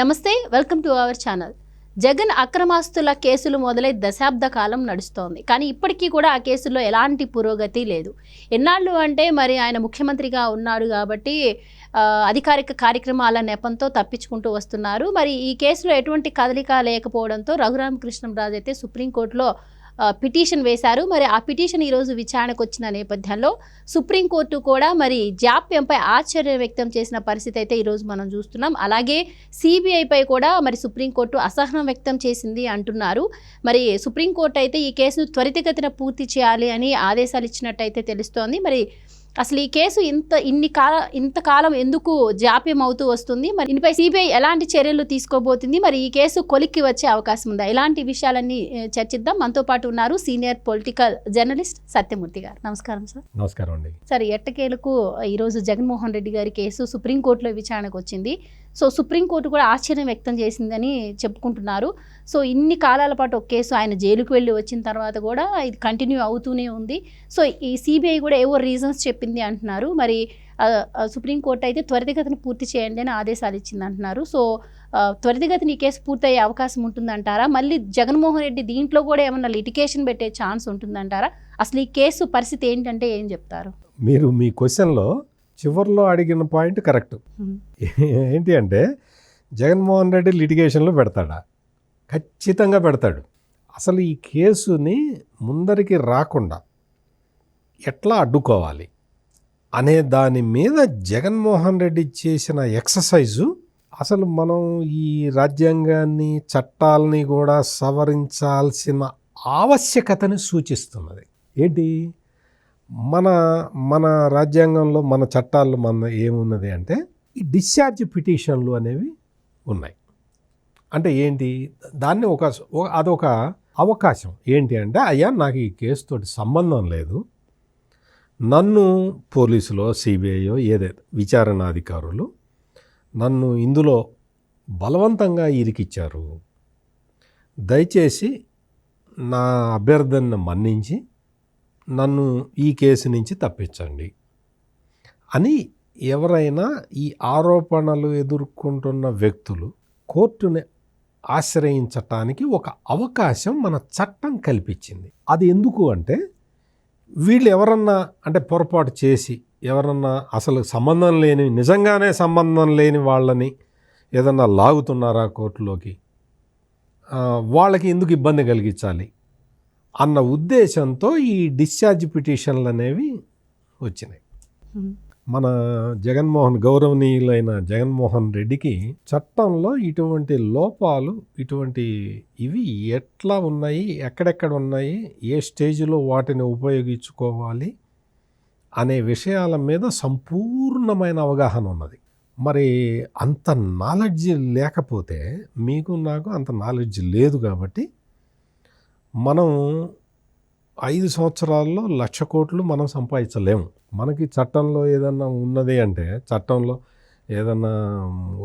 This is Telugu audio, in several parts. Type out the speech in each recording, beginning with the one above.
నమస్తే welcome to our channel. Jagan అక్రమాస్తుల కేసులు మొదలై దశాబ్ద కాలం నడుస్తోంది. కానీ ఇప్పటికీ కూడా ఆ కేసుల్లో ఎలాంటి పురోగతి లేదు. ఎన్నాళ్ళు అంటే మరి ఆయన ముఖ్యమంత్రిగా ఉన్నాడు కాబట్టి అధికారిక కార్యక్రమాల నెపంతో తప్పించుకుంటూ వస్తున్నారు. మరి ఈ కేసులో ఎటువంటి కదలిక లేకపోవడంతో రఘురామకృష్ణంరాజు అయితే సుప్రీంకోర్టులో పిటిషన్ వేశారు. మరి ఆ పిటిషన్ ఈరోజు విచారణకు వచ్చిన నేపథ్యంలో సుప్రీంకోర్టు కూడా మరి జాప్యంపై ఆశ్చర్యం వ్యక్తం చేసిన పరిస్థితి అయితే ఈరోజు మనం చూస్తున్నాం. అలాగే సిబిఐపై కూడా మరి సుప్రీంకోర్టు అసహనం వ్యక్తం చేసింది అంటున్నారు. మరి సుప్రీంకోర్టు అయితే ఈ కేసును త్వరితగతిన పూర్తి చేయాలి అని ఆదేశాలు ఇచ్చినట్టయితే తెలుస్తోంది. మరి అసలు ఈ కేసు ఇంత ఇన్ని కాల ఇంతకాలం ఎందుకు జాప్యం అవుతూ వస్తుంది? మరి దీనిపై సిబిఐ ఎలాంటి చర్యలు తీసుకోబోతుంది? మరి ఈ కేసు కొలిక్కి వచ్చే అవకాశం ఉందా? ఇలాంటి విషయాలన్నీ చర్చిద్దాం. మనతో పాటు ఉన్నారు సీనియర్ పొలిటికల్ జర్నలిస్ట్ సత్యమూర్తి గారు. నమస్కారం సార్. నమస్కారం అండి. సరే ఎట్టకేలకు ఈరోజు జగన్మోహన్ రెడ్డి గారి కేసు సుప్రీంకోర్టులో విచారణకు వచ్చింది. సో సుప్రీంకోర్టు కూడా ఆశ్చర్యం వ్యక్తం చేసిందని చెప్పుకుంటున్నారు. సో ఇన్ని కాలాల పాటు ఒక కేసు ఆయన జైలుకు వెళ్ళి వచ్చిన తర్వాత కూడా ఇది కంటిన్యూ అవుతూనే ఉంది. సో ఈ సిబిఐ కూడా ఏవో రీజన్స్ చెప్పింది అంటున్నారు. మరి సుప్రీంకోర్టు అయితే త్వరితగతిని పూర్తి చేయండి అని ఆదేశాలు ఇచ్చింది అంటున్నారు. సో త్వరితగతిని ఈ కేసు పూర్తయ్యే అవకాశం ఉంటుందంటారా? మళ్ళీ జగన్మోహన్ రెడ్డి దీంట్లో కూడా ఏమన్నా లిటికేషన్ పెట్టే ఛాన్స్ ఉంటుందంటారా? అసలు ఈ కేసు పరిస్థితి ఏంటంటే ఏం చెప్తారు? మీరు మీ క్వశ్చన్లో చివరిలో అడిగిన పాయింట్ కరెక్ట్. ఏంటి అంటే జగన్మోహన్ రెడ్డి లిటిగేషన్లో పెడతాడా? ఖచ్చితంగా పెడతాడు. అసలు ఈ కేసుని ముందరికి రాకుండా ఎట్లా అడ్డుకోవాలి? అనే దాని మీద జగన్మోహన్ రెడ్డి చేసిన ఎక్సర్సైజు అసలు మనం ఈ రాజ్యాంగాన్ని చట్టాలని కూడా సవరించాల్సిన ఆవశ్యకతని సూచిస్తున్నది. ఏంటి? మన మన రాజ్యాంగంలో మన చట్టాల్లో మన ఏమున్నది అంటే ఈ డిశ్చార్జ్ పిటిషన్లు అనేవి ఉన్నాయి. అంటే ఏంటి? దాన్ని ఒక అదొక అవకాశం. ఏంటి అంటే అయ్యా నాకు ఈ కేసుతోటి సంబంధం లేదు. నన్ను పోలీసులో సిబిఐయో ఏదైతే విచారణాధికారులు నన్ను ఇందులో బలవంతంగా ఇరికిచ్చారు. దయచేసి నా అభ్యర్థనను మన్నించి నన్ను ఈ కేసు నుంచి తప్పించండి. అని ఎవరైనా ఈ ఆరోపణలు ఎదుర్కొంటున్న వ్యక్తులు కోర్టుని ఆశ్రయించటానికి ఒక అవకాశం మన చట్టం కల్పించింది. అది ఎందుకు అంటే వీళ్ళు ఎవరన్నా అంటే పొరపాటు చేసి ఎవరన్నా అసలు సంబంధం లేని నిజంగానే సంబంధం లేని వాళ్ళని ఏదన్నా లాగుతున్నారా కోర్టులోకి? వాళ్ళకి ఎందుకు ఇబ్బంది కలిగించాలి? అన్న ఉద్దేశంతో ఈ డిశ్చార్జ్ పిటిషన్లు అనేవి వచ్చినాయి. మన జగన్మోహన్ గౌరవనీయులైన జగన్మోహన్ రెడ్డికి చట్టంలో ఇటువంటి లోపాలు ఇటువంటి ఇవి ఎట్లా ఉన్నాయి ఎక్కడెక్కడ ఉన్నాయి ఏ స్టేజ్లో వాటిని ఉపయోగించుకోవాలి అనే విషయాల మీద సంపూర్ణమైన అవగాహన ఉన్నది మరి అంత నాలెడ్జ్ లేకపోతే మీకు నాకు అంత నాలెడ్జ్ లేదు కాబట్టి మనం ఐదు సంవత్సరాల్లో లక్ష కోట్లు మనం సంపాదించలేము. మనకి చట్టంలో ఏదన్నా ఉన్నది అంటే చట్టంలో ఏదన్నా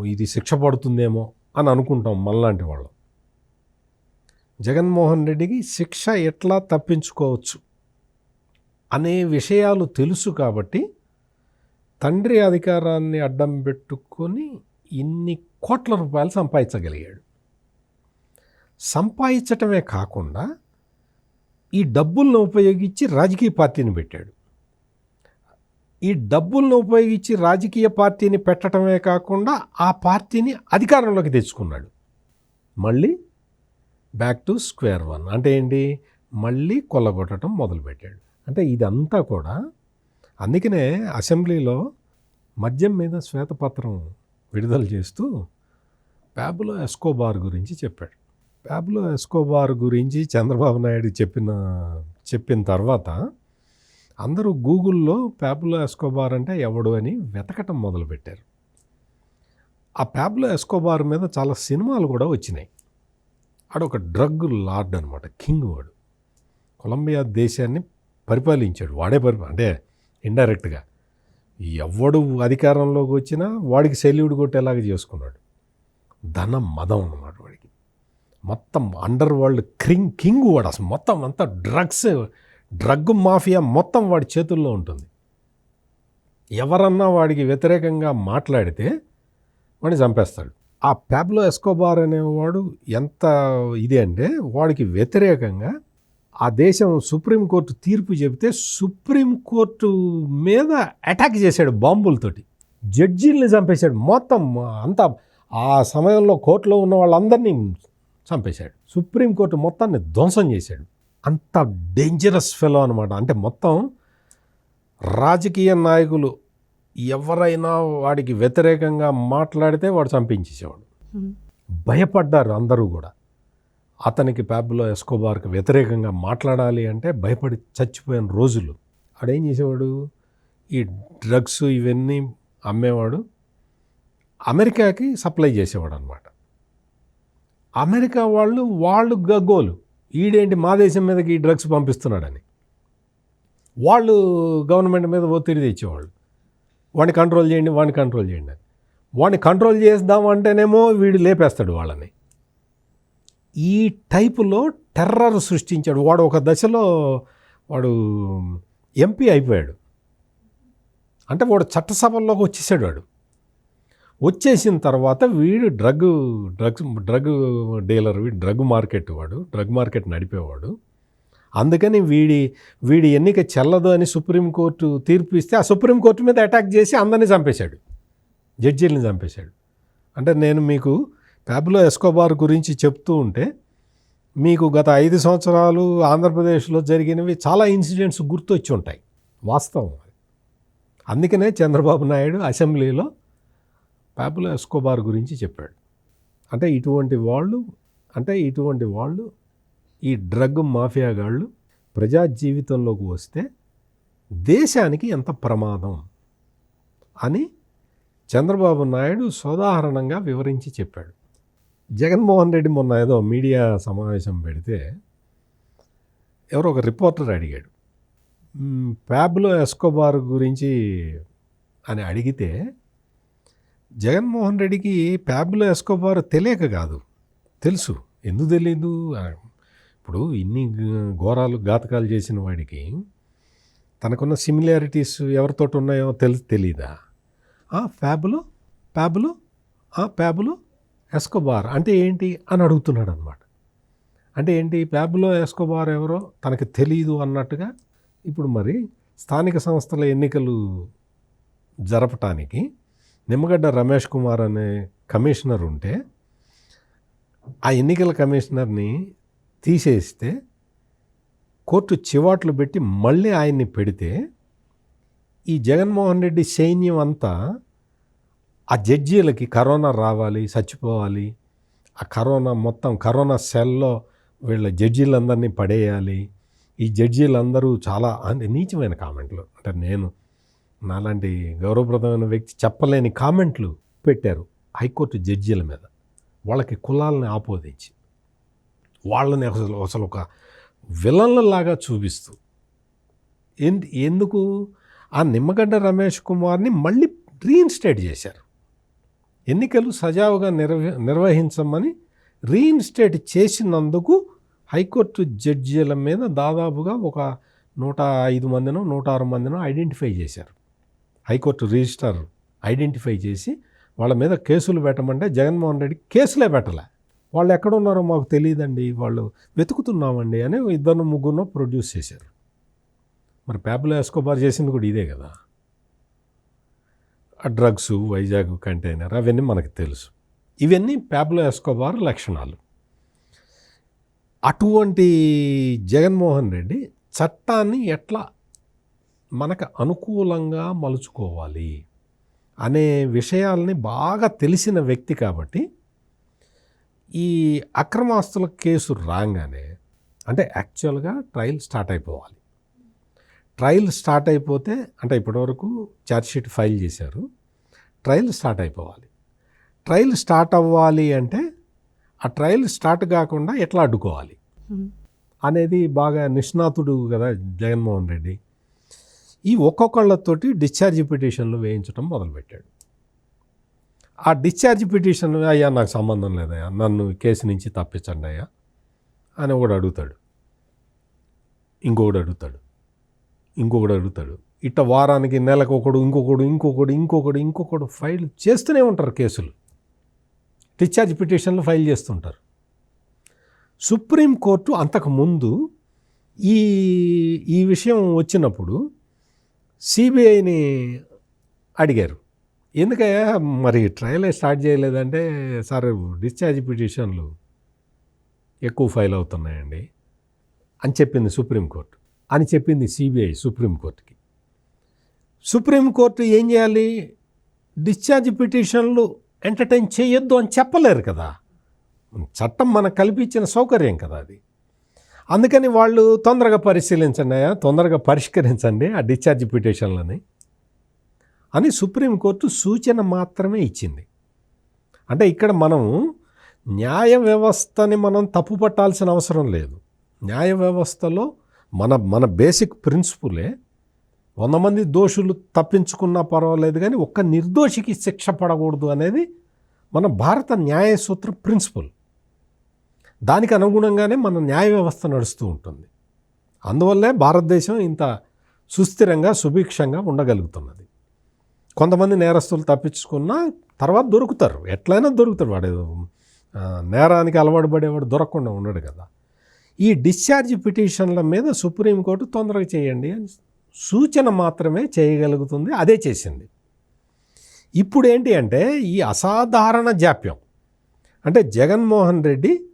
ఇది శిక్ష పడుతుందేమో అని అనుకుంటాం మనలాంటి వాళ్ళు. జగన్మోహన్ రెడ్డికి శిక్ష ఎట్లా తప్పించుకోవచ్చు అనే విషయాలు తెలుసు కాబట్టి తండ్రి అధికారాన్ని అడ్డం పెట్టుకొని ఇన్ని కోట్ల రూపాయలు సంపాదించగలిగాడు. సంపాదించటమే కాకుండా ఈ డబ్బులను ఉపయోగించి రాజకీయ పార్టీని పెట్టాడు. ఈ డబ్బులను ఉపయోగించి రాజకీయ పార్టీని పెట్టడమే కాకుండా ఆ పార్టీని అధికారంలోకి తెచ్చుకున్నాడు. మళ్ళీ బ్యాక్ టు స్క్వేర్ వన్ అంటే ఏంటి? మళ్ళీ కొల్లగొట్టడం మొదలుపెట్టాడు. అంటే ఇదంతా కూడా అందుకనే అసెంబ్లీలో మద్యం మీద శ్వేతపత్రం విడుదల చేస్తూ ప్యాబులో ఎస్కోబార్ గురించి చెప్పాడు. ప్యాబ్లో ఎస్కోబార్ గురించి చంద్రబాబు నాయుడు చెప్పిన చెప్పిన తర్వాత అందరూ గూగుల్లో ప్యాబ్లో ఎస్కోబార్ అంటే ఎవడు అని వెతకటం మొదలుపెట్టారు. ఆ ప్యాబ్లో ఎస్కోబార్ మీద చాలా సినిమాలు కూడా వచ్చినాయి. ఆడొక డ్రగ్ లార్డ్ అనమాట కింగ్ వాడు. కొలంబియా దేశాన్ని పరిపాలించాడు వాడే పరి అంటే ఇండైరెక్ట్గా. ఎవడు అధికారంలోకి వచ్చినా వాడికి సెల్యూడ్ కొట్టేలాగా చేసుకున్నాడు. ధనం మదం అనమాట మొత్తం అండర్ వరల్డ్ క్రింగ్ కింగ్ వాడు అసలు. మొత్తం అంతా డ్రగ్స్ డ్రగ్ మాఫియా మొత్తం వాడి చేతుల్లో ఉంటుంది. ఎవరన్నా వాడికి వ్యతిరేకంగా మాట్లాడితే వాడిని చంపేస్తాడు. ఆ ప్యాబ్లో ఎస్కోబార్ అనేవాడు ఎంత ఇది అంటే వాడికి వ్యతిరేకంగా ఆ దేశం సుప్రీంకోర్టు తీర్పు చెబితే సుప్రీంకోర్టు మీద అటాక్ చేశాడు బాంబులతోటి. జడ్జీల్ని చంపేశాడు. మొత్తం అంతా ఆ సమయంలో కోర్టులో ఉన్న వాళ్ళందరినీ చంపేశాడు. సుప్రీంకోర్టు మొత్తాన్ని ధ్వంసం చేశాడు. అంత డేంజరస్ ఫెలో అనమాట అంటే మొత్తం రాజకీయ నాయకులు ఎవరైనా వాడికి వ్యతిరేకంగా మాట్లాడితే వాడు చంపించేసేవాడు. భయపడ్డారు అందరూ కూడా. అతనికి ప్యాబ్లో ఎస్కోబార్కి వ్యతిరేకంగా మాట్లాడాలి అంటే భయపడి చచ్చిపోయిన రోజులు. ఆడేం చేసేవాడు? ఈ డ్రగ్స్ ఇవన్నీ అమ్మేవాడు. అమెరికాకి సప్లై చేసేవాడు అనమాట అమెరికా వాళ్ళు వాళ్ళు గగ్గోలు. ఈడేంటి మా దేశం మీదకి ఈ డ్రగ్స్ పంపిస్తున్నాడని. వాళ్ళు గవర్నమెంట్ మీద ఒత్తిడి తెచ్చేవాళ్ళు. వాడిని కంట్రోల్ చేయండి వాడిని కంట్రోల్ చేయండి అని. వాడిని కంట్రోల్ చేద్దామంటేనేమో వీడు లేపేస్తాడు వాళ్ళని. ఈ టైపులో టెర్రర్ సృష్టించాడు. వాడు ఒక దశలో వాడు ఎంపీ అయిపోయాడు. అంటే వాడు చట్టసభల్లోకి వచ్చేసాడు వాడు. వచ్చేసిన తర్వాత వీడు డ్రగ్ డ్రగ్స్ డ్రగ్ డీలర్ వీడు డ్రగ్ మార్కెట్ వాడు డ్రగ్ మార్కెట్ నడిపేవాడు. అందుకని వీడి వీడి ఎన్నిక చెల్లదు అని సుప్రీంకోర్టు తీర్పు ఇస్తే ఆ సుప్రీంకోర్టు మీద అటాక్ చేసి అందరినీ చంపేశాడు. జడ్జీలని చంపేశాడు. అంటే నేను మీకు ప్యాబ్లో ఎస్కోబార్ గురించి చెప్తూ ఉంటే మీకు గత ఐదు సంవత్సరాలు ఆంధ్రప్రదేశ్లో జరిగినవి చాలా ఇన్సిడెంట్స్ గుర్తొచ్చి ఉంటాయి. వాస్తవం అందుకనే చంద్రబాబు నాయుడు అసెంబ్లీలో పాపులో ఎస్కోబార్ గురించి చెప్పాడు. అంటే ఇటువంటి వాళ్ళు అంటే ఇటువంటి వాళ్ళు ఈ డ్రగ్ మాఫియాగాళ్ళు ప్రజా జీవితంలోకి వస్తే దేశానికి ఎంత ప్రమాదం అని చంద్రబాబు నాయుడు సోదాహరణంగా వివరించి చెప్పాడు. జగన్మోహన్ రెడ్డి మొన్న ఏదో మీడియా సమావేశం పెడితే ఎవరో ఒక రిపోర్టర్ అడిగాడు. ప్యాబ్లో ఎస్కోబార్ గురించి అని అడిగితే జగన్మోహన్ రెడ్డికి ప్యాబ్లో ఎస్కోబార్ తెలియక కాదు. తెలుసు. ఎందుకు తెలియదు ఇప్పుడు ఇన్ని ఘోరాలు ఘాతకాలు చేసిన వాడికి తనకున్న సిమిలారిటీస్ ఎవరితోటి ఉన్నాయో తెలి తెలీదా? ఆ ఫ్యాబులు ప్యాబులు ఆ ప్యాబులు ఎస్కోబార్ అంటే ఏంటి అని అడుగుతున్నాడు అనమాట అంటే ఏంటి ప్యాబులో ఎస్కోబార్ ఎవరో తనకు తెలియదు అన్నట్టుగా ఇప్పుడు మరి స్థానిక సంస్థల ఎన్నికలు జరపటానికి నిమ్మగడ్డ రమేష్ కుమార్ అనే కమిషనర్ ఉంటే ఆ ఎన్నికల కమిషనర్ని తీసేస్తే కోర్టు చివాట్లు పెట్టి మళ్ళీ ఆయన్ని పెడితే ఈ జగన్మోహన్ రెడ్డి సైన్యం అంతా ఆ జడ్జీలకి కరోనా రావాలి చచ్చిపోవాలి. ఆ కరోనా మొత్తం కరోనా సెల్లో వీళ్ళ జడ్జీలందరినీ పడేయాలి. ఈ జడ్జీలందరూ చాలా అంటే నీచమైన కామెంట్లు. అంటే నేను నాలాంటి గౌరవప్రదమైన వ్యక్తి చెప్పలేని కామెంట్లు పెట్టారు హైకోర్టు జడ్జీల మీద. వాళ్ళకి కులాలని ఆపోదించి వాళ్ళని అసలు అసలు ఒక విలన్లలాగా చూపిస్తూ. ఎందు ఎందుకు? ఆ నిమ్మగడ్డ రమేష్ కుమార్ని మళ్ళీ రీఇన్స్టేట్ చేశారు. ఎన్నికలు సజావుగా నిర్వ నిర్వహించమని రీఇన్స్టేట్ చేసినందుకు హైకోర్టు జడ్జీల మీద దాదాపుగా ఒక నూట ఐదు మందినో నూట ఆరు మందినో ఐడెంటిఫై చేశారు. హైకోర్టు రిజిస్టర్ ఐడెంటిఫై చేసి వాళ్ళ మీద కేసులు పెట్టమంటే జగన్మోహన్ రెడ్డి కేసులే పెట్టలే. వాళ్ళు ఎక్కడున్నారో మాకు తెలియదండి వాళ్ళు వెతుకుతున్నామండి అని ఇద్దరు ముగ్గురు ప్రొడ్యూస్ చేశారు. మరి పేపర్లో ఎస్కోబార్ చేసింది కూడా ఇదే కదా. ఆ డ్రగ్స్ వైజాగ్ కంటైనర్ అవన్నీ మనకు తెలుసు. ఇవన్నీ పేపర్లో ఎస్కోబార్ లక్షణాలు. అటువంటి జగన్మోహన్ రెడ్డి చట్టాన్ని ఎట్లా మనకు అనుకూలంగా మలుచుకోవాలి అనే విషయాల్ని బాగా తెలిసిన వ్యక్తి కాబట్టి ఈ అక్రమాస్తుల కేసు రాగానే అంటే యాక్చువల్గా ట్రయల్ స్టార్ట్ అయిపోవాలి. ట్రయల్ స్టార్ట్ అయిపోతే అంటే ఇప్పటివరకు ఛార్జ్షీట్ ఫైల్ చేశారు ట్రయల్ స్టార్ట్ అయిపోవాలి. ట్రయల్ స్టార్ట్ అవ్వాలి అంటే ఆ ట్రయల్ స్టార్ట్ కాకుండా ఎట్లా అడ్డుకోవాలి? అనేది బాగా నిష్ణాతుడు కదా జగన్మోహన్ రెడ్డి. ఈ ఒక్కొక్కళ్ళతోటి డిశ్చార్జ్ పిటిషన్లు వేయించడం మొదలుపెట్టాడు. ఆ డిశ్చార్జ్ పిటిషన్ అయ్యా నాకు సంబంధం లేదయ్యా నన్ను కేసు నుంచి తప్పించండి అయ్యా అని ఒకడు అడుగుతాడు. ఇంకొకడు అడుగుతాడు. ఇంకొకడు అడుగుతాడు. ఇట్ట వారానికి నెలకు ఒకడు ఇంకొకడు ఇంకొకడు ఇంకొకడు ఇంకొకడు ఫైల్ చేస్తూనే ఉంటారు కేసులు. డిశ్చార్జ్ పిటిషన్లు ఫైల్ చేస్తుంటారు. సుప్రీంకోర్టు అంతకుముందు ఈ ఈ విషయం వచ్చినప్పుడు సిబిఐని అడిగారు. ఎందుకయ్యా? మరి ట్రయల్ స్టార్ట్ చేయలేదంటే సార్ డిశ్చార్జ్ పిటిషన్లు ఎక్కువ ఫైల్ అవుతున్నాయండి అని చెప్పింది సుప్రీంకోర్టు. అని చెప్పింది సిబిఐ సుప్రీంకోర్టుకి. సుప్రీంకోర్టు ఏం చేయాలి? డిశ్చార్జ్ పిటిషన్లు ఎంటర్టైన్ చేయొద్దు అని చెప్పలేరు కదా. చట్టం మనకు కల్పించిన సౌకర్యం కదా అది. అందుకని వాళ్ళు తొందరగా పరిశీలించండి అయ్యా తొందరగా పరిష్కరించండి ఆ డిశ్చార్జ్ పిటిషన్లని అని సుప్రీంకోర్టు సూచన మాత్రమే ఇచ్చింది. అంటే ఇక్కడ మనం న్యాయ వ్యవస్థని మనం తప్పు పట్టాల్సిన అవసరం లేదు. న్యాయ వ్యవస్థలో మన మన బేసిక్ ప్రిన్సిపులే వంద మంది దోషులు తప్పించుకున్నా పర్వాలేదు కానీ ఒక్క నిర్దోషికి శిక్ష పడకూడదు అనేది మన భారత న్యాయ సూత్ర ప్రిన్సిపల్. దానికి అనుగుణంగానే మన న్యాయ వ్యవస్థ నడుస్తూ ఉంటుంది. అందువల్లే భారతదేశం ఇంత సుస్థిరంగా సుభిక్షంగా ఉండగలుగుతున్నది. కొంతమంది నేరస్తులు తప్పించుకున్నా తర్వాత దొరుకుతారు. ఎట్లయినా దొరుకుతారు వాడు నేరానికి అలవాటు పడేవాడు దొరకకుండా ఉండడు కదా. ఈ డిశ్చార్జ్ పిటిషన్ల మీద సుప్రీంకోర్టు తొందరగా చేయండి అని సూచన మాత్రమే చేయగలుగుతుంది. అదే చేసింది. ఇప్పుడు ఏంటి అంటే ఈ అసాధారణ జాప్యం. అంటే జగన్మోహన్ రెడ్డి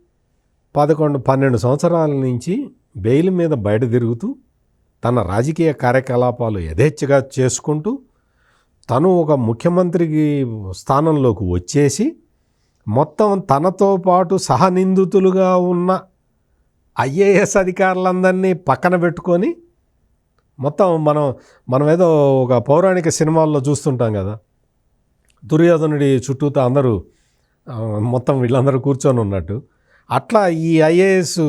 పదకొండు పన్నెండు సంవత్సరాల నుంచి బెయిల్ మీద బయట తిరుగుతూ తన రాజకీయ కార్యకలాపాలు యథేచ్ఛగా చేసుకుంటూ తను ఒక ముఖ్యమంత్రికి స్థానంలోకి వచ్చేసి మొత్తం తనతో పాటు సహనిందితులుగా ఉన్న ఐఏఎస్ అధికారులందరినీ పక్కన పెట్టుకొని మొత్తం మనం మనం ఏదో ఒక పౌరాణిక సినిమాల్లో చూస్తుంటాం కదా. దుర్యోధనుడి చుట్టూతో అందరూ మొత్తం వీళ్ళందరూ కూర్చొని ఉన్నట్టు. అట్లా ఈ ఐఏఎస్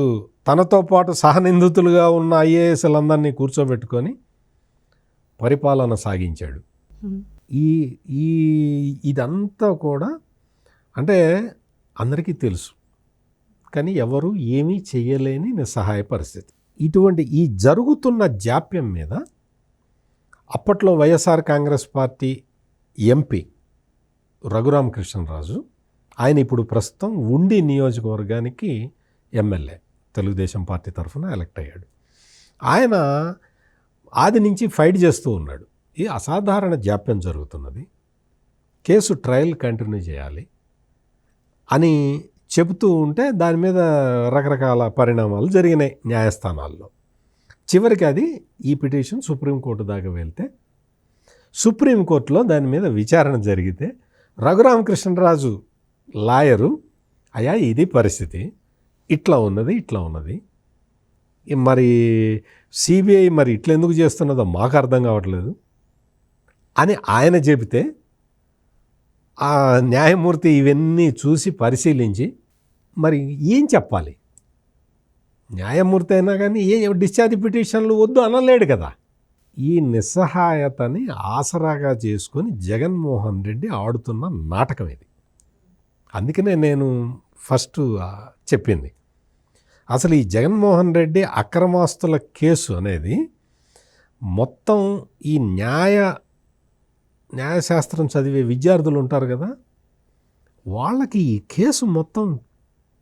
తనతో పాటు సహనిందితులుగా ఉన్న ఐఏఎస్లందరినీ కూర్చోబెట్టుకొని పరిపాలన సాగించాడు. ఈ ఈ ఇదంతా కూడా అంటే అందరికీ తెలుసు. కానీ ఎవరు ఏమీ చేయలేని నిస్సహాయ పరిస్థితి. ఇటువంటి ఈ జరుగుతున్న జాప్యం మీద అప్పట్లో YSR Congress party MP Raghurama Krishnaraju ఆయన ఇప్పుడు ప్రస్తుతం ఉండి నియోజకవర్గానికి ఎమ్మెల్యే. తెలుగుదేశం పార్టీ తరఫున ఎలక్ట్ అయ్యాడు. ఆయన ఆది నుంచి ఫైట్ చేస్తూ ఉన్నాడు. ఈ అసాధారణ జాప్యం జరుగుతున్నది. కేసు ట్రయల్ కంటిన్యూ చేయాలి అని చెబుతూ ఉంటే దాని మీద రకరకాల పరిణామాలు జరిగినాయి న్యాయస్థానాల్లో. చివరికి అది ఈ పిటిషన్ సుప్రీంకోర్టు దాకా వెళ్తే సుప్రీంకోర్టులో దాని మీద విచారణ జరిగితే రఘురామకృష్ణరాజు లాయరు అయ్యా ఇది పరిస్థితి. ఇట్లా ఉన్నది ఇట్లా ఉన్నది. మరి సిబిఐ మరి ఇట్లా ఎందుకు చేస్తున్నదో మాకు అర్థం కావట్లేదు అని ఆయన చెబితే ఆ న్యాయమూర్తి ఇవన్నీ చూసి పరిశీలించి మరి ఏం చెప్పాలి? న్యాయమూర్తి అయినా కానీ ఏ డిశ్చార్జ్ పిటిషన్లు వద్దు అనలేడు కదా. ఈ నిస్సహాయతని ఆసరాగా చేసుకొని జగన్మోహన్ రెడ్డి ఆడుతున్న నాటకం ఇది. అందుకనే నేను ఫస్ట్ చెప్పింది. అసలు ఈ జగన్మోహన్ రెడ్డి అక్రమాస్తుల కేసు అనేది మొత్తం ఈ న్యాయ న్యాయశాస్త్రం చదివే విద్యార్థులు ఉంటారు కదా వాళ్ళకి ఈ కేసు మొత్తం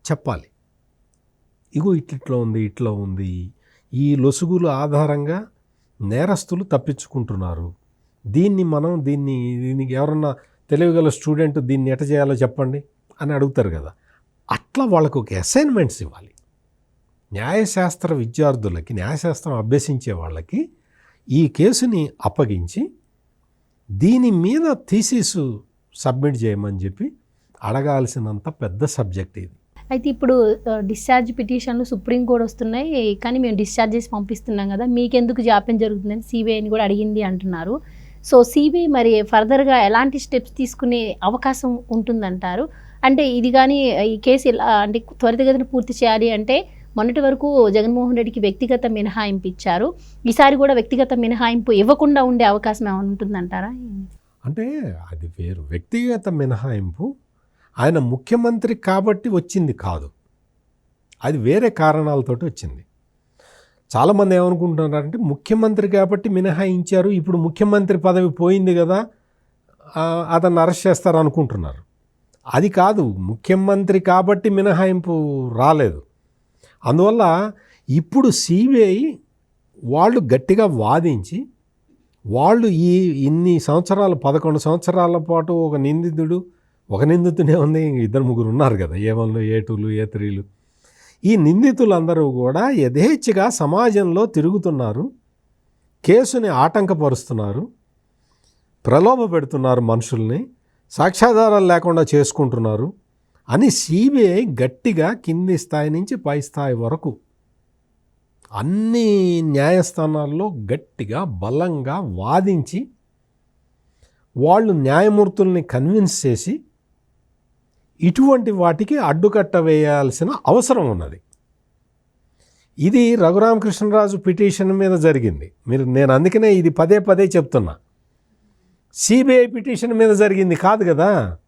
చెప్పాలి. ఇగో ఇట్లా ఉంది ఇట్లా ఉంది. ఈ లొసుగుల ఆధారంగా నేరస్తులు తప్పించుకుంటున్నారు. దీన్ని మనం దీన్ని దీనికి ఎవరన్నా తెలియగల స్టూడెంట్ దీన్ని ఎట చేయాలో చెప్పండి. అని అడుగుతారు కదా. అట్లా వాళ్ళకు ఒక అసైన్మెంట్స్ ఇవ్వాలి. న్యాయశాస్త్ర విద్యార్థులకి న్యాయశాస్త్రం అభ్యసించే వాళ్ళకి ఈ కేసుని అప్పగించి దీని మీద థీసిస్ సబ్మిట్ చేయమని చెప్పి అడగాల్సినంత పెద్ద సబ్జెక్ట్ ఇది. అయితే ఇప్పుడు డిశ్చార్జ్ పిటిషన్లు సుప్రీంకోర్టు వస్తున్నాయి. కానీ మేము డిశ్చార్జ్ చేసి పంపిస్తున్నాం కదా. మీకెందుకు జాప్యం జరుగుతుందని సిబిఐని కూడా అడిగింది అంటున్నారు. సో సిబిఐ మరి ఫర్దర్గా ఎలాంటి స్టెప్స్ తీసుకునే అవకాశం ఉంటుందంటారు? అంటే ఇది కానీ ఈ కేసు ఇలా అంటే త్వరితగతిన పూర్తి చేయాలి అంటే మొన్నటి వరకు జగన్మోహన్ రెడ్డికి వ్యక్తిగత మినహాయింపు ఇచ్చారు ఈసారి కూడా వ్యక్తిగత మినహాయింపు ఇవ్వకుండా ఉండే అవకాశం ఏమైనా ఉంటుందంటారా? అంటే అది వేరు. వ్యక్తిగత మినహాయింపు ఆయన ముఖ్యమంత్రి కాబట్టి వచ్చింది కాదు. అది వేరే కారణాలతోటి వచ్చింది. చాలామంది ఏమనుకుంటున్నారంటే ముఖ్యమంత్రి కాబట్టి మినహాయించారు ఇప్పుడు ముఖ్యమంత్రి పదవి పోయింది కదా అతన్ని అరెస్ట్ చేస్తారు అనుకుంటున్నారు అది కాదు ముఖ్యమంత్రి కాబట్టి మినహాయింపు రాలేదు. అందువల్ల ఇప్పుడు సిబిఐ వాళ్ళు గట్టిగా వాదించి వాళ్ళు ఈ ఇన్ని సంవత్సరాలు పదకొండు సంవత్సరాల పాటు ఒక నిందితుడు ఒక నిందితుడే ఉంది ఇద్దరు ముగ్గురు ఉన్నారు కదా ఏ వన్లు ఏ టూలు ఏ త్రీలు. ఈ నిందితులందరూ కూడా యథేచ్ఛగా సమాజంలో తిరుగుతున్నారు కేసుని ఆటంకపరుస్తున్నారు ప్రలోభ పెడుతున్నారు మనుషుల్ని. సాక్ష్యాధారాలు లేకుండా చేసుకుంటున్నారు అని సిబిఐ గట్టిగా కింది స్థాయి నుంచి పై స్థాయి వరకు అన్ని న్యాయస్థానాల్లో గట్టిగా బలంగా వాదించి వాళ్ళు న్యాయమూర్తుల్ని కన్విన్స్ చేసి ఇటువంటి వాటికి అడ్డుకట్ట వేయాల్సిన అవసరం ఉన్నది. ఇది రఘురామకృష్ణరాజు పిటిషన్ మీద జరిగింది. మీరు నేను అందుకనే ఇది పదే పదే చెప్తున్నా. సిబిఐ పిటిషన్ మీద జరిగింది కాదు కదా?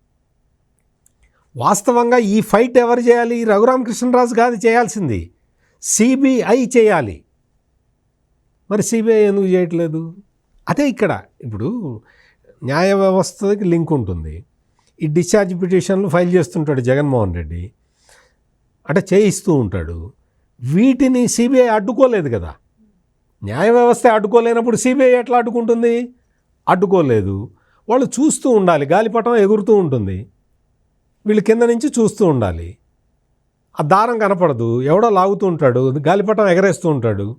వాస్తవంగా ఈ ఫైట్ ఎవరు చేయాలి? రఘురామకృష్ణరాజు కాదు చేయాల్సింది. సిబిఐ చేయాలి. మరి సిబిఐ ఎందుకు చేయట్లేదు? అదే ఇక్కడ. ఇప్పుడు న్యాయ వ్యవస్థకి లింక్ ఉంటుంది. ఈ డిశ్చార్జ్ పిటిషన్లు ఫైల్ చేస్తుంటాడు జగన్మోహన్ రెడ్డి. అంటే చేయిస్తూ ఉంటాడు. వీటిని సిబిఐ అడ్డుకోలేదు కదా? న్యాయ వ్యవస్థ అడ్డుకోలేనప్పుడు సిబిఐ ఎట్లా అడ్డుకుంటుంది? అడ్డుకోలేదు. వాళ్ళు చూస్తూ ఉండాలి. గాలిపటం ఎగురుతూ ఉంటుంది. వీళ్ళు కింద నుంచి చూస్తూ ఉండాలి. ఆ దారం కనపడదు. ఎవడో లాగుతూ ఉంటాడు. గాలిపటం ఎగరేస్తూ ఉంటాడు.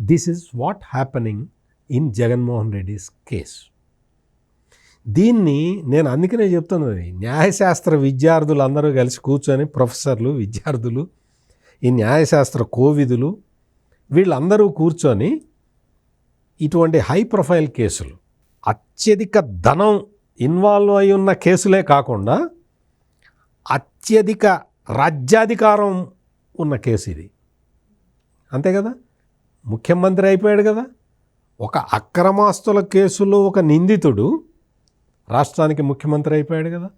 This is what happening in Jaganmohan Reddy's case దీన్ని నేను అందుకనే చెప్తున్నది న్యాయశాస్త్ర విద్యార్థులు అందరూ కలిసి కూర్చొని ప్రొఫెసర్లు విద్యార్థులు ఈ న్యాయశాస్త్ర కోవిదులు వీళ్ళందరూ కూర్చొని ఇటువంటి హై ప్రొఫైల్ కేసులు అత్యధిక ధనం ఇన్వాల్వ్ అయి ఉన్న కేసులే కాకుండా అత్యధిక రాజ్యాధికారం ఉన్న కేసు ఇది. అంతే కదా? ముఖ్యమంత్రి అయిపోయాడు కదా? ఒక అక్రమాస్తుల కేసులో ఒక నిందితుడు రాష్ట్రానికి ముఖ్యమంత్రి అయిపోయాడు కదా?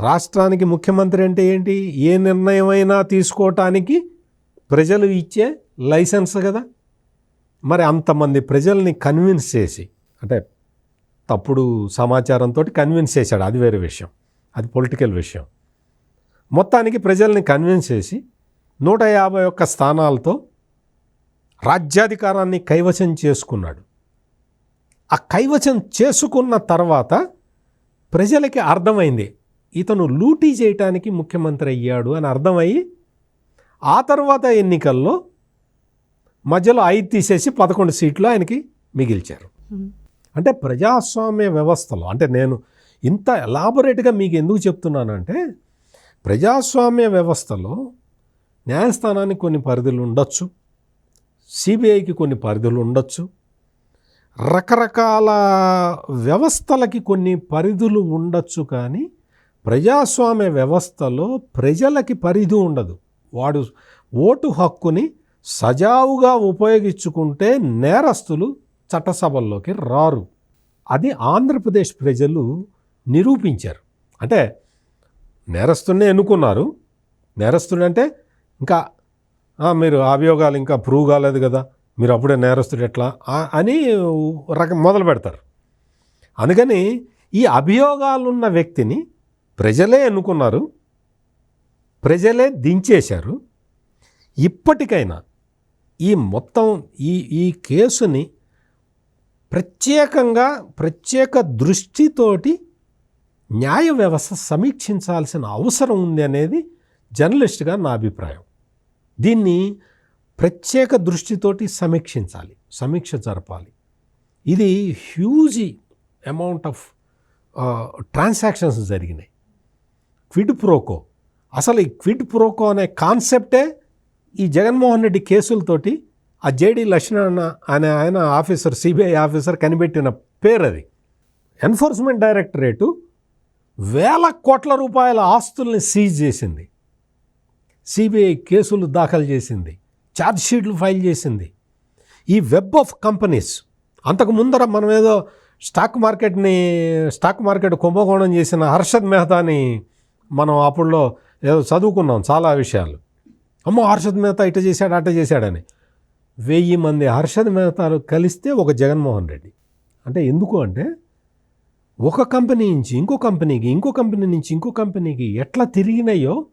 రాష్ట్రానికి ముఖ్యమంత్రి అంటే ఏంటి? ఏ నిర్ణయమైనా తీసుకోవటానికి ప్రజలు ఇచ్చే లైసెన్స్ కదా? మరి అంతమంది ప్రజల్ని కన్విన్స్ చేసి అంటే తప్పుడు సమాచారంతో కన్విన్స్ చేశాడు. అది వేరే విషయం. అది పొలిటికల్ విషయం. మొత్తానికి ప్రజల్ని కన్విన్స్ చేసి నూట యాభై ఒక్క స్థానాలతో రాజ్యాధికారాన్ని కైవశం చేసుకున్నాడు. ఆ కైవశం చేసుకున్న తర్వాత ప్రజలకి అర్థమైంది ఇతను లూటీ చేయటానికి ముఖ్యమంత్రి అయ్యాడు అని అర్థమయ్యి ఆ తర్వాత ఎన్నికల్లో మధ్యలో ఐదు తీసేసి పదకొండు సీట్లు ఆయనకి మిగిల్చారు. అంటే ప్రజాస్వామ్య వ్యవస్థలో అంటే నేను ఇంత ఎలాబొరేట్గా మీకు ఎందుకు చెప్తున్నానంటే ప్రజాస్వామ్య వ్యవస్థలో న్యాయస్థానానికి కొన్ని పరిధులు ఉండొచ్చు సిబిఐకి కొన్ని పరిధులు ఉండొచ్చు రకరకాల వ్యవస్థలకి కొన్ని పరిధులు ఉండొచ్చు కానీ ప్రజాస్వామ్య వ్యవస్థలో ప్రజలకి పరిధి ఉండదు. వాడు ఓటు హక్కుని సజావుగా ఉపయోగించుకుంటే నేరస్తులు చట్టసభల్లోకి రారు. అది ఆంధ్రప్రదేశ్ ప్రజలు నిరూపించారు. అంటే నేరస్తున్నే ఎన్నుకున్నారు. నేరస్తుడు అంటే ఇంకా మీరు అభియోగాలు ఇంకా ప్రూవ్ కాలేదు కదా మీరు అప్పుడే నేరస్తుడు ఎట్లా అని రకం మొదలు పెడతారు. అందుకని ఈ అభియోగాలున్న వ్యక్తిని ప్రజలే ఎన్నుకున్నారు ప్రజలే దించేశారు. ఇప్పటికైనా ఈ మొత్తం ఈ ఈ కేసుని ప్రత్యేకంగా ప్రత్యేక దృష్టితోటి న్యాయ వ్యవస్థ సమీక్షించాల్సిన అవసరం ఉంది అనేది జర్నలిస్ట్గా నా అభిప్రాయం. దీన్ని ప్రత్యేక దృష్టితోటి సమీక్షించాలి సమీక్ష జరపాలి. ఇది హ్యూజ్ అమౌంట్ ఆఫ్ ట్రాన్సాక్షన్స్ జరిగినాయి. క్విడ్ ప్రోకో అసలు ఈ క్విడ్ ప్రోకో అనే కాన్సెప్టే ఈ జగన్మోహన్ రెడ్డి కేసులతోటి ఆ జేడి లక్ష్మణ అనే ఆయన ఆఫీసర్ సిబిఐ ఆఫీసర్ కనిపెట్టిన పేరు అది. ఎన్ఫోర్స్మెంట్ డైరెక్టరేటు వేల కోట్ల రూపాయల ఆస్తుల్ని సీజ్ చేసింది. సిబిఐ కేసులు దాఖలు చేసింది. ఛార్జ్షీట్లు ఫైల్ చేసింది. ఈ వెబ్ ఆఫ్ కంపెనీస్ అంతకు ముందర మనం ఏదో స్టాక్ మార్కెట్ని స్టాక్ మార్కెట్ కుంభకోణం చేసిన హర్షద్ మెహతాని మనం అప్పుడులో ఏదో చదువుకున్నాం చాలా విషయాలు. అమ్మో హర్షద్ మెహతా ఇట చేశాడు అట చేశాడని. వెయ్యి మంది హర్షద్ మెహతాలు కలిస్తే ఒక జగన్మోహన్ రెడ్డి. అంటే ఎందుకు అంటే ఒక కంపెనీ నుంచి ఇంకో కంపెనీకి ఇంకో కంపెనీ నుంచి ఇంకో కంపెనీకి ఎట్లా తిరిగినాయో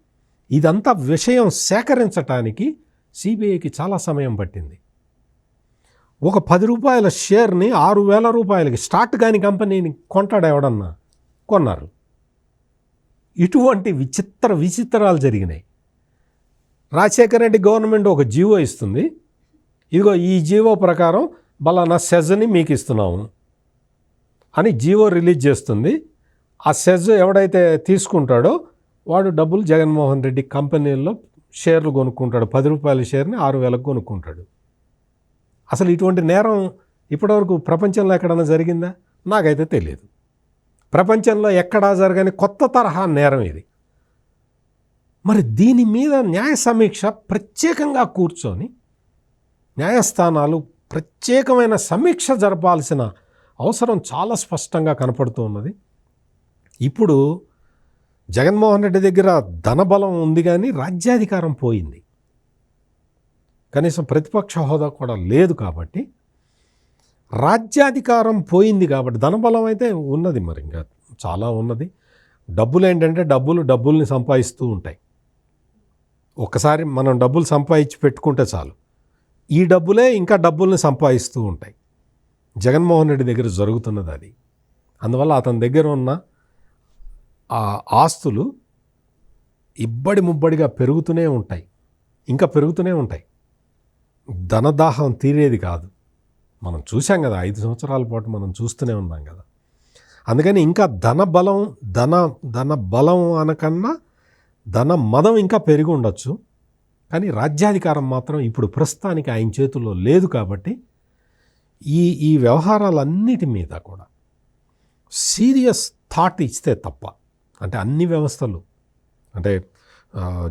ఇదంతా విషయం సేకరించటానికి సిబిఐకి చాలా సమయం పట్టింది. ఒక పది రూపాయల షేర్ని ఆరు వేల రూపాయలకి స్టార్ట్ కాని కంపెనీని కొంటాడు ఎవడన్నా? కొన్నారు. ఇటువంటి విచిత్ర విచిత్రాలు జరిగినాయి. రాజశేఖర రెడ్డి గవర్నమెంట్ ఒక జీవో ఇస్తుంది. ఇదిగో ఈ జీవో ప్రకారం బలానా సెజ్ని మీకు ఇస్తున్నాము అని జీవో రిలీజ్ చేస్తుంది. ఆ సెజ్ ఎవడైతే తీసుకుంటాడో వాడు డబ్బులు జగన్మోహన్ రెడ్డి కంపెనీల్లో షేర్లు కొనుక్కుంటాడు. పది రూపాయల షేర్ని ఆరు వేలకు కొనుక్కుంటాడు. అసలు ఇటువంటి నేరం ఇప్పటివరకు ప్రపంచంలో ఎక్కడైనా జరిగిందా? నాకైతే తెలియదు. ప్రపంచంలో ఎక్కడా జరగని కొత్త తరహా నేరం ఇది. మరి దీని మీద న్యాయ సమీక్ష ప్రత్యేకంగా కూర్చొని న్యాయస్థానాలు ప్రత్యేకమైన సమీక్ష జరపాల్సిన అవసరం చాలా స్పష్టంగా కనపడుతూ ఉన్నది. ఇప్పుడు జగన్మోహన్ రెడ్డి దగ్గర ధనబలం ఉంది కానీ రాజ్యాధికారం పోయింది. కనీసం ప్రతిపక్ష హోదా కూడా లేదు కాబట్టి రాజ్యాధికారం పోయింది కాబట్టి ధనబలం అయితే ఉన్నది మరి ఇంకా చాలా ఉన్నది. డబ్బులు ఏంటంటే డబ్బులు డబ్బుల్ని సంపాదిస్తూ ఉంటాయి. ఒక్కసారి మనం డబ్బులు సంపాదించి పెట్టుకుంటే చాలు. ఈ డబ్బులే ఇంకా డబ్బుల్ని సంపాదిస్తూ ఉంటాయి. జగన్మోహన్ రెడ్డి దగ్గర జరుగుతున్నది అది. అందువల్ల అతని దగ్గర ఉన్న ఆ ఆస్తులు ఇబ్బడి ముబ్బడిగా పెరుగుతూనే ఉంటాయి. ఇంకా పెరుగుతూనే ఉంటాయి. ధనదాహం తీరేది కాదు. మనం చూసాం కదా ఐదు సంవత్సరాల పాటు మనం చూస్తూనే ఉన్నాం కదా. అందుకని ఇంకా ధన బలం ధన ధన బలం అనకన్నా ధన మదం ఇంకా పెరిగి ఉండొచ్చు. కానీ రాజ్యాధికారం మాత్రం ఇప్పుడు ప్రస్తుతానికి ఆయన చేతుల్లో లేదు కాబట్టి ఈ ఈ వ్యవహారాలన్నిటి మీద కూడా సీరియస్ థాట్ ఇస్తే తప్ప అంటే అన్ని వ్యవస్థలు అంటే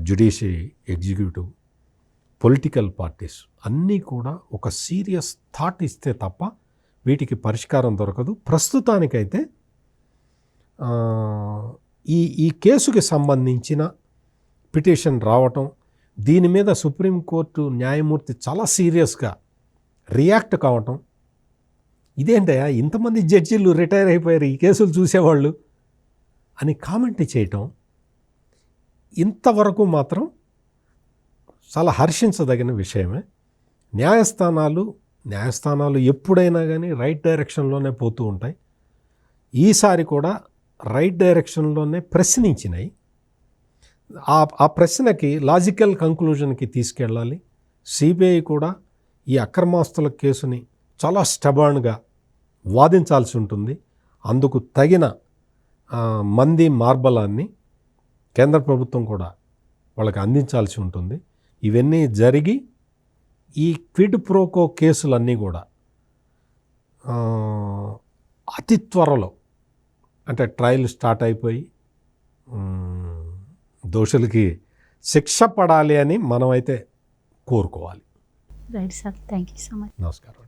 జ్యుడిషియరీ ఎగ్జిక్యూటివ్ పొలిటికల్ పార్టీస్ అన్నీ కూడా ఒక సీరియస్ థాట్ ఇస్తే తప్ప వీటికి పరిష్కారం దొరకదు. ప్రస్తుతానికైతే ఈ ఈ కేసుకి సంబంధించిన పిటిషన్ రావటం దీని మీద సుప్రీంకోర్టు న్యాయమూర్తి చాలా సీరియస్గా రియాక్ట్ కావటం. ఇదేంటయ్యా? ఇంతమంది జడ్జీలు రిటైర్ అయిపోయారు ఈ కేసులు చూసేవాళ్ళు అని కామెంట్ చేయటం ఇంతవరకు మాత్రం చాలా హర్షించదగిన విషయమే. న్యాయస్థానాలు న్యాయస్థానాలు ఎప్పుడైనా కానీ రైట్ డైరెక్షన్లోనే పోతూ ఉంటాయి. ఈసారి కూడా రైట్ డైరెక్షన్లోనే ప్రశ్నించినాయి. ఆ ఆ ప్రశ్నకి లాజికల్ కంక్లూజన్కి తీసుకెళ్ళాలి. సిబిఐ కూడా ఈ అక్రమాస్తుల కేసుని చాలా స్టబాన్గా వాదించాల్సి ఉంటుంది. అందుకు తగిన మంది మార్బలాన్ని కేంద్ర ప్రభుత్వం కూడా వాళ్ళకి అందించాల్సి ఉంటుంది. ఇవన్నీ జరిగి ఈ క్విడ్ ప్రోకో కేసులన్నీ కూడా అతి త్వరలో అంటే ట్రయల్ స్టార్ట్ అయిపోయి దోషులకి శిక్ష పడాలి అని మనమైతే కోరుకోవాలి. Right sir thank you so much నమస్కారం.